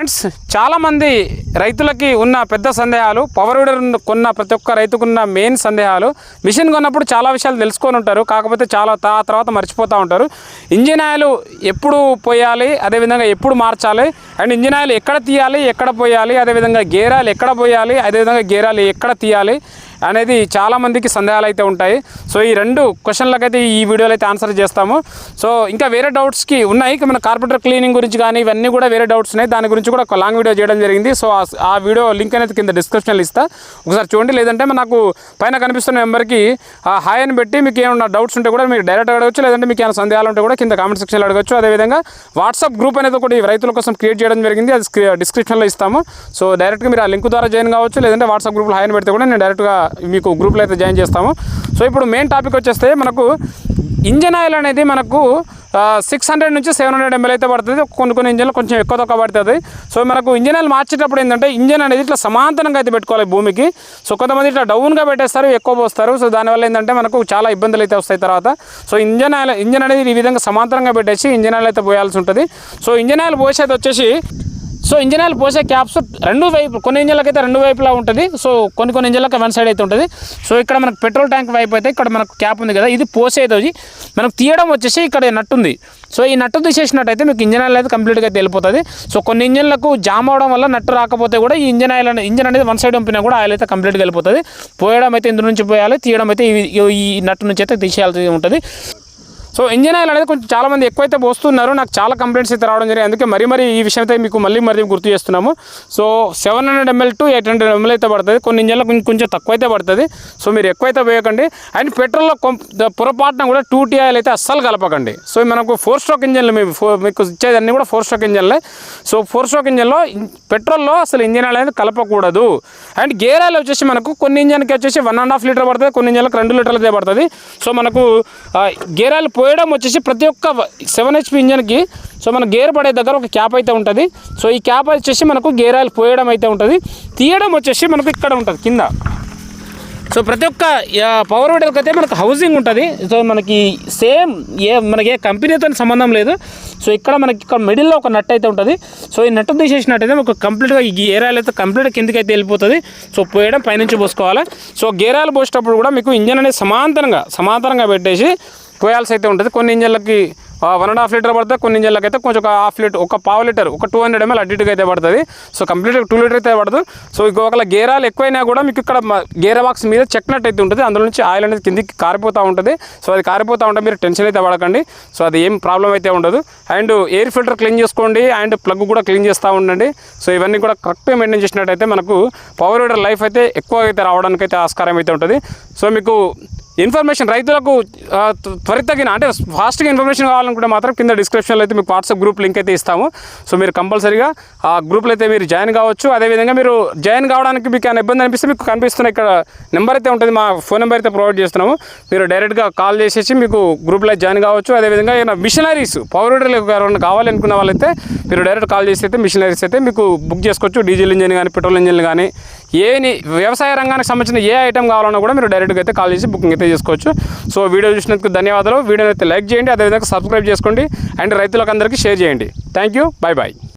Friends చాలామంది రైతులకి ఉన్న పెద్ద సందేహాలు పవర్ వీడర్ కొన్న ప్రతి ఒక్క రైతుకున్న మెయిన్ సందేహాలు మిషన్ కొన్నప్పుడు చాలా విషయాలు తెలుసుకొని ఉంటారు కాకపోతే చాలా ఆ తర్వాత మర్చిపోతూ ఉంటారు. ఇంజిన్ ఆయిల్ ఎప్పుడు పోయాలి అదేవిధంగా ఎప్పుడు మార్చాలి అండ్ ఇంజిన్ ఆయిల్ ఎక్కడ తీయాలి ఎక్కడ పోయాలి అదేవిధంగా గేరాలు ఎక్కడ పోయాలి అదేవిధంగా గేరాలు ఎక్కడ తీయాలి అనేది చాలామందికి సందేహాలు అయితే ఉంటాయి. సో ఈ రెండు క్వశ్చన్లకైతే ఈ వీడియోలో అయితే ఆన్సర్ చేస్తాము. సో ఇంకా వేరే డౌట్స్కి ఉన్నాయి. ఇక మన కార్పెంటర్ క్లీనింగ్ గురించి కానీ ఇవన్నీ కూడా వేరే డౌట్స్ ఉన్నాయి. దాని గురించి కూడా ఒక లాంగ్ వీడియో చేయడం జరిగింది. సో ఆ- వీడియో లింక్ అనేది కింద డిస్క్రిప్షన్లో ఇస్తా. ఒకసారి చూడండి. లేదంటే నాకు పైన కనిపిస్తున్న నెంబర్కి హాయ్ అని పెట్టి మీకు ఏమైనా డౌట్స్ ఉంటే కూడా మీరు డైరెక్ట్ అడగచ్చు. లేదంటే మీకు ఏమైనా సందేహాలు ఉంటే కూడా కింద కామెంట్ సెక్షన్లో అడగచ్చు. అదేవిధంగా వాట్సాప్ గ్రూప్ అనేది ఒకటి రైతుల కోసం క్రియేట్ చేయడం జరిగింది. అది డిస్క్రిప్షన్లో ఇస్తాము. సో డైరెక్ట్గా మీరు ఆ లింక్ ద్వారా జాయిన్ కావచ్చు. లేదంటే వాట్సాప్ గ్రూప్లో హాయ్ అని పెడితే కూడా నేను డైరెక్ట్గా మీకు గ్రూప్లో అయితే జాయిన్ చేస్తాము. సో ఇప్పుడు మెయిన్ టాపిక్ వచ్చేస్తే మనకు ఇంజన్ ఆయిల్ అనేది మనకు సిక్స్ హండ్రెడ్ నుంచి సెవెన్ హండ్రెడ్ ఎంఎల్ అయితే పడుతుంది. కొన్ని కొన్ని ఇంజన్లు కొంచెం ఎక్కువ తక్కువ పడుతుంది. సో మనకు ఇంజన్ ఆయిల్ మార్చేటప్పుడు ఏంటంటే ఇంజన్ అనేది ఇట్లా సమాంతరంగా అయితే పెట్టుకోవాలి భూమికి. సో కొంతమంది ఇట్లా డౌన్గా పెట్టేస్తారు ఎక్కువ పోస్తారు. సో దానివల్ల ఏంటంటే మనకు చాలా ఇబ్బందులు అయితే వస్తాయి తర్వాత. సో ఇంజన్ ఆయిల్ ఇంజన్ అనేది ఈ విధంగా సమాంతరంగా పెట్టేసి ఇంజన్ ఆయిల్ అయితే పోయాల్సి ఉంటుంది. సో ఇంజన్ ఆయిల్ పోసేది వచ్చేసి సో ఇంజన్ ఆయిల్ పోసే క్యాప్స్ రెండు వైపు కొన్ని ఇంజన్లకు అయితే రెండు వైపులా ఉంటుంది. సో కొన్ని కొన్ని ఇంజన్లకు వన్ సైడ్ అయితే ఉంటుంది. సో ఇక్కడ మనకు పెట్రోల్ ట్యాంక్ వైపు అయితే ఇక్కడ మనకు క్యాప్ ఉంది కదా ఇది పోసేది మనం మనకు తీయడం వచ్చేసి ఇక్కడ నట్టు ఉంది సో ఈ నట్టు తీసేసినట్టయితే మీకు ఇంజన్ ఆయిల్ అయితే కంప్లీట్గా అయితే వెళ్ళిపోతుంది. సో కొన్ని ఇంజన్లకు జామ్ అవడం వల్ల నట్టు రాకపోతే కూడా ఈ ఇంజన్ ఆయిల్ ఇంజన్ అనేది వన్ సైడ్ పంపినా కూడా ఆయిల్ అయితే కంప్లీట్గా వెళ్ళిపోతుంది. పోయడం అయితే ఇందు నుంచి పోయాలి తీయడం అయితే ఈ- ఈ నట్టు నుంచి అయితే తీసేయాల్సి ఉంటుంది. సో ఇంజిన్ ఆయిల్ అనేది కొంచెం చాలా మంది ఎక్కువైతే పోస్తున్నారు. నాకు చాలా కంప్లైంట్స్ అయితే రావడం జరిగింది. అందుకే మరీ మరీ ఈ విషయం అయితే మీకు మళ్ళీ మరీ గుర్తు చేస్తున్నాము. So seven hundred ML to eight hundred ML అయితే పడుతుంది. కొన్ని ఇంజన్లో కొంచెం కొంచెం తక్కువ అయితే పడుతుంది. సో మీరు ఎక్కువైతే పోయకండి. అండ్ పెట్రోల్లో కొం- పొరపాటున కూడా టూ టీ ఆయిల్ అయితే అస్సలు కలపకండి. సో మనకు ఫోర్ స్ట్రోక్ ఇంజన్లు మీ ఫోర్ మీకు ఇచ్చేదన్నీ కూడా ఫోర్ స్ట్రోక్ ఇంజన్లే. సో ఫోర్ స్ట్రోక్ ఇంజన్లో పెట్రోల్లో అసలు ఇంజన్ ఆయిల్ అనేది కలపకూడదు. అండ్ గేర్ ఆయిల్ వచ్చేసి మనకు కొన్ని ఇంజన్కి వచ్చేసి వన్ అండ్ హాఫ్ లీటర్ పడుతుంది. కొన్ని ఇంజన్లకు రెండు లీటర్లు అయితే పడుతుంది. సో మనకు గేర్ ఆయిల్ పోయడం వచ్చేసి ప్రతి ఒక్క సెవెన్ హెచ్పి ఇంజన్కి సో మన గేర్ పడే దగ్గర ఒక క్యాప్ అయితే ఉంటుంది. సో ఈ క్యాప్ వచ్చేసి మనకు గేర్ ఆయిల్ పోయడం అయితే ఉంటుంది. తీయడం వచ్చేసి మనకు ఇక్కడ ఉంటుంది కింద. సో ప్రతి ఒక్క పవర్ వీడర్కి అయితే మనకు హౌసింగ్ ఉంటుంది. సో మనకి సేమ్ ఏ మనకి ఏ కంపెనీతో సంబంధం లేదు. సో ఇక్కడ మనకి ఇక్కడ మిడిల్లో ఒక నట్ అయితే ఉంటుంది. సో ఈ నట్టు తీసేసినట్టయితే మనకు కంప్లీట్గా ఈ గేరాలు అయితే కంప్లీట్గా కిందకి అయితే వెళ్ళిపోతుంది. సో పోయడం పైనుంచి పోసుకోవాలి. సో గేరాలు పోసేటప్పుడు కూడా మీకు ఇంజన్ అనేది సమాంతరంగా సమాంతరంగా పెట్టేసి పోయాల్సి అయితే ఉంటుంది. కొన్ని ఇంజన్లకి వన్ అండ్ హాఫ్ లీటర్ పడుతుంది కొన్ని ఇంజన్లకి అయితే కొంచెం ఒక హాఫ్ లీటర్ ఒక పావు లీటర్ ఒక టూ హండ్రెడ్ ఎంఎల్ అటు అయితే పడుతుంది. సో కంప్లీట్గా టూ లీటర్ అయితే పడదు. సో ఇక ఒకవేళ గేరాలు ఎక్కువైనా కూడా మీకు ఇక్కడ గేర్ బాక్స్ మీద చెక్నట్ అయితే ఉంటుంది. అందులో నుంచి ఆయిల్ అనేది కిందికి కారిపోతూ ఉంటుంది. సో అది కారిపోతూ ఉంటే మీరు టెన్షన్ అయితే పడకండి. సో అది ఏం ప్రాబ్లం అయితే ఉండదు. అండ్ ఎయిర్ ఫిల్టర్ క్లీన్ చేసుకోండి. అండ్ ప్లగ్ కూడా క్లీన్ చేస్తూ ఉండండి. సో ఇవన్నీ కూడా కరెక్ట్గా మెయింటైన్ చేసినట్టయితే మనకు పవర్ వీడర్ లైఫ్ అయితే ఎక్కువ అయితే రావడానికి అయితే ఆస్కారం అయితే ఉంటుంది. సో మీకు ఇన్ఫర్మేషన్ రైతులకు త్వరితగిన అంటే ఫాస్ట్గా ఇన్ఫర్మేషన్ కావాలనుకుంటే మాత్రం కింద డిస్క్రిప్షన్లో అయితే మీకు వాట్సాప్ గ్రూప్ లింక్ అయితే ఇస్తాము. సో మీరు కంపల్సరీగా ఆ గ్రూప్లో అయితే మీరు జాయిన్ కావచ్చు. అదేవిధంగా మీరు జాయిన్ కావడానికి మీకు ఏమైనా ఇబ్బంది అనిపిస్తే మీకు కనిపిస్తున్న ఇక్కడ నెంబర్ అయితే ఉంటుంది. మా ఫోన్ నెంబర్ అయితే ప్రొవైడ్ చేస్తున్నాము. మీరు డైరెక్ట్గా కాల్ చేసేసి మీకు గ్రూప్లో జాయిన్ కావచ్చు. అదేవిధంగా ఏమైనా మిషనరీస్ పవర్ ఎవరైనా కావాలనుకున్న వాళ్ళైతే మీరు డైరెక్ట్ కాల్ చేసి అయితే మిషనరీస్ అయితే మీకు బుక్ చేసుకోవచ్చు. డీజిల్ ఇంజిన్ కానీ పెట్రోల్ ఇంజిన్ కానీ ఏ వ్యవసాయ రంగానికి సంబంధించిన ఏ ఐటమ్ కావాలన్నా కూడా మీరు డైరెక్ట్గా అయితే కాల్ చేసి బుకింగ్ అయితే చేసుకోవచ్చు. సో వీడియో చూసినందుకు ధన్యవాదాలు. వీడియోని అయితే లైక్ చేయండి అదేవిధంగా సబ్స్క్రైబ్ చేసుకోండి. అండ్ రైతులకు అందరికీ షేర్ చేయండి. Thank you bye bye